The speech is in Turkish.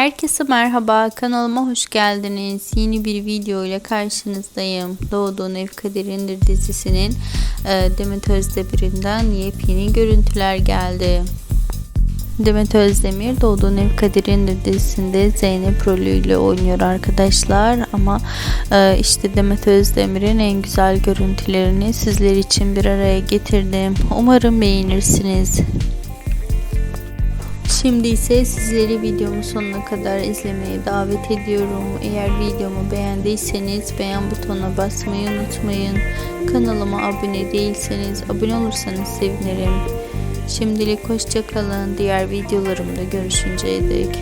Herkese merhaba kanalıma hoş geldiniz. Yeni bir video ile karşınızdayım. Doğduğun Ev Kaderindir dizisinin e, Demet Özdemir'inden yepyeni görüntüler geldi. Demet Özdemir Doğduğun Ev Kaderindir dizisinde Zeynep rolüyle oynuyor arkadaşlar ama e, işte Demet Özdemir'in en güzel görüntülerini sizler için bir araya getirdim. Umarım beğenirsiniz. Şimdi ise sizleri videomun sonuna kadar izlemeye davet ediyorum. Eğer videomu beğendiyseniz beğen butonuna basmayı unutmayın. Kanalıma abone değilseniz abone olursanız sevinirim. Şimdilik hoşçakalın. Diğer videolarımda görüşünceye dek.